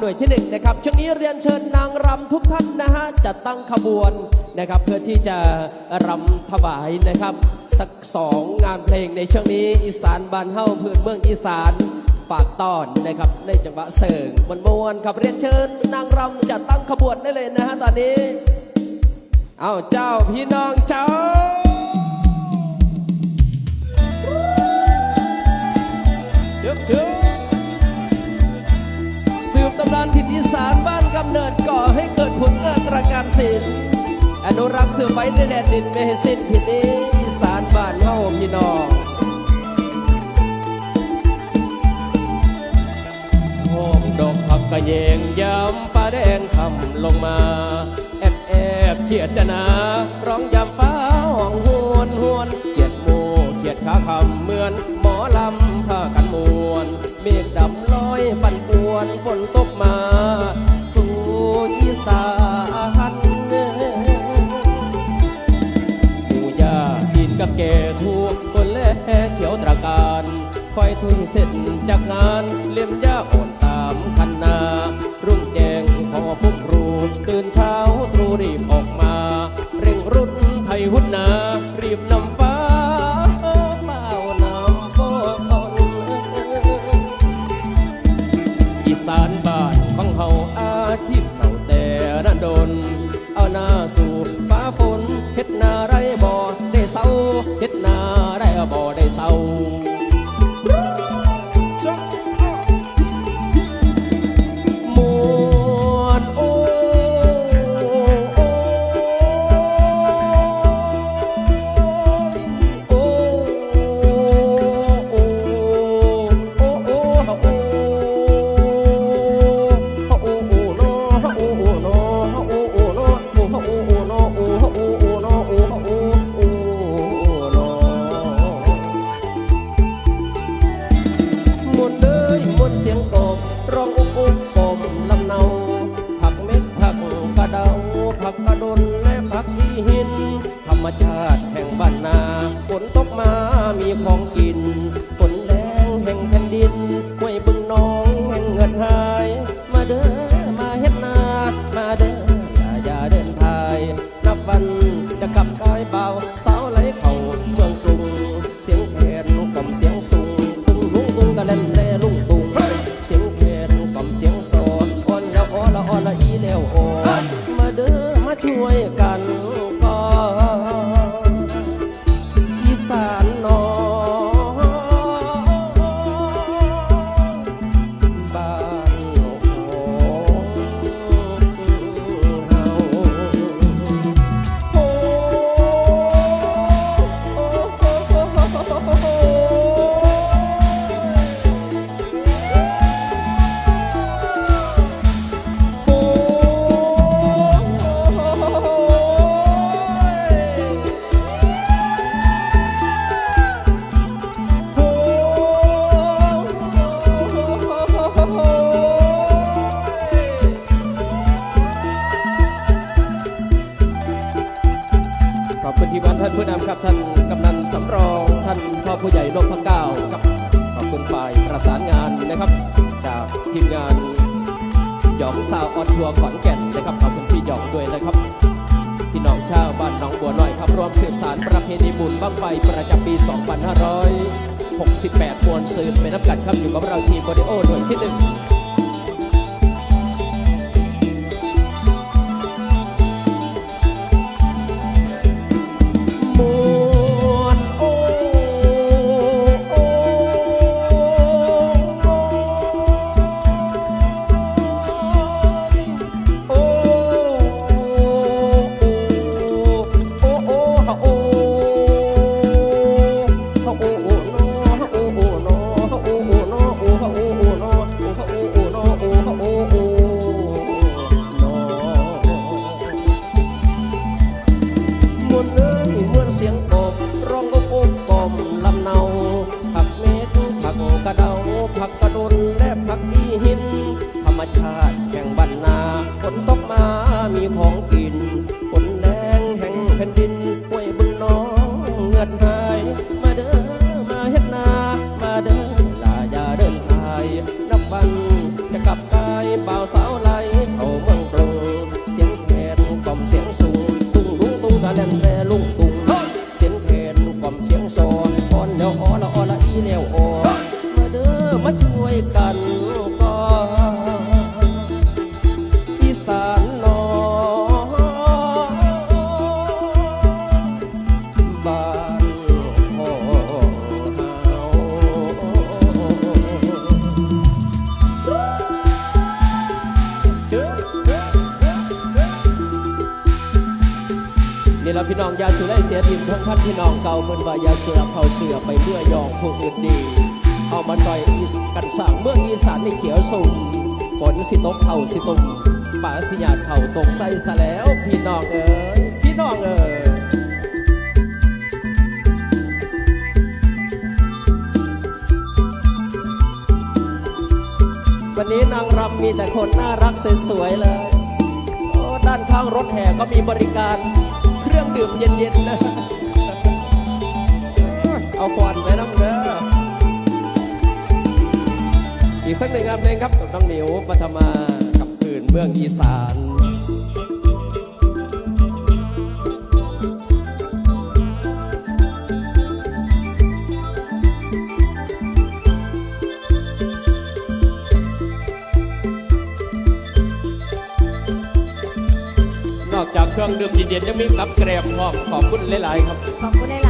หน่วยที่1นนะครับช่วงนี้เรียนเชิญนางรำทุกท่านนะฮะจะตั้งขบวนนะครับ เพื่อที่จะรำถวายนะครับ สักสองงานเพลงในช่วงนี้อีสานบานเฮ้าพื้นเมืองอีสานฝากต้อนนะครับในจังหวะเสริงวนบวนครับเรียนเชิญนางรำจะตั้งขบวนได้เลยนะฮะตอนนี้เอาเจ้าพี่น้องเจ้าเชิญเชิญำนานทิศนอีสานบ้านกำเนิดก่อให้เกิดผลงานตระการศิลป์อนุรักษ์เสื่อไว้ในแดนดินไม่ให้สิ้นถิ่นนี้อีสานบ้านเฮาพี่น้องโอมดอกผักกระเยงยำปลาแดงคำลงมา แอบแอบเขียดจะนา นตกมา สู่อีสานปู่ย่ากินกับแก่ทุกคนแล่เขียวตระการคอยทุนเสร็จจากงานเลี้ยมย่าอ่อน บุญบั้งไฟประจำปี 2568 มวลสืบเป็นน้ำกัดครับอยู่กับเราทีมบดีโอหน่วยที่หนึ่ง เอามาซอยกันสร้างเมืองอีสานในเขียวสูงฝนสิตกเข่าสิตุงป่าสิยาดเข่าตกใส่ซะแล้วพี่น้องเอ๋ยพี่น้องเอ๋ยวันนี้นางรำมีแต่คนน่ารักสวยๆเลยด้านข้างรถแห่ก็มีบริการเครื่องดื่มเย็นๆนะเอาควัน กสักหนึ่งงานเพลงครับกับน้องเหนียวปัทมากับคืนเมืองอีสานนอกจากเครื่องดื่มเย็นๆยังมีกับแกรมพอมขอบคุณหลาย ๆ ครับ ขอบคุณหลาย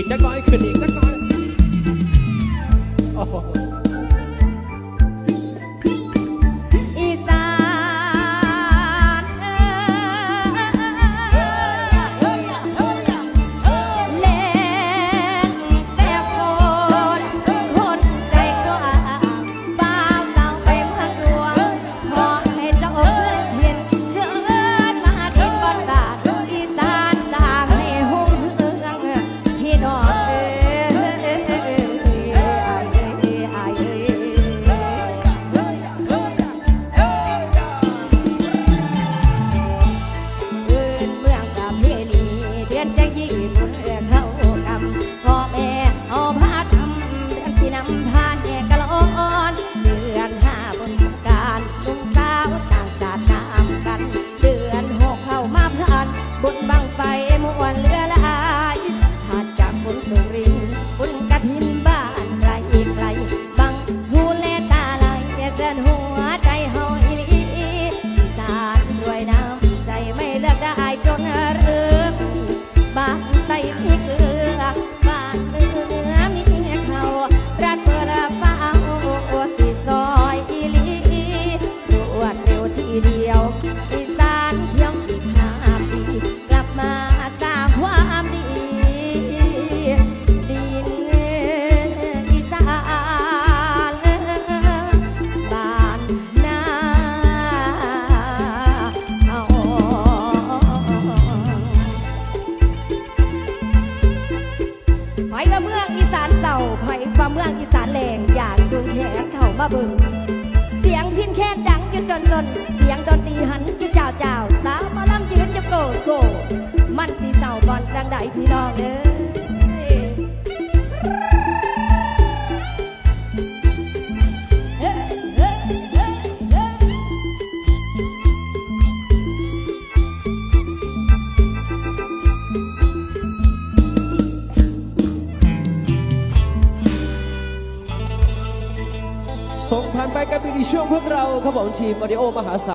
อีกจักก้อยขึ้นอีกจักก้อยโอ้ ว่าเมืองอีสานแหลงอยากดูแขงเข้ามาเบิงเสียงพินแค่ดังอยู่จนจนเสียงดนตรีหันอยู่เจ้าเจ้าสาวมาลำยืนอยู่โกดโกมันสีเศร้าบอลจังไดพี่น้องเด้ ช่วงพวกเราครับผมทีมวิดีโอมหาศาล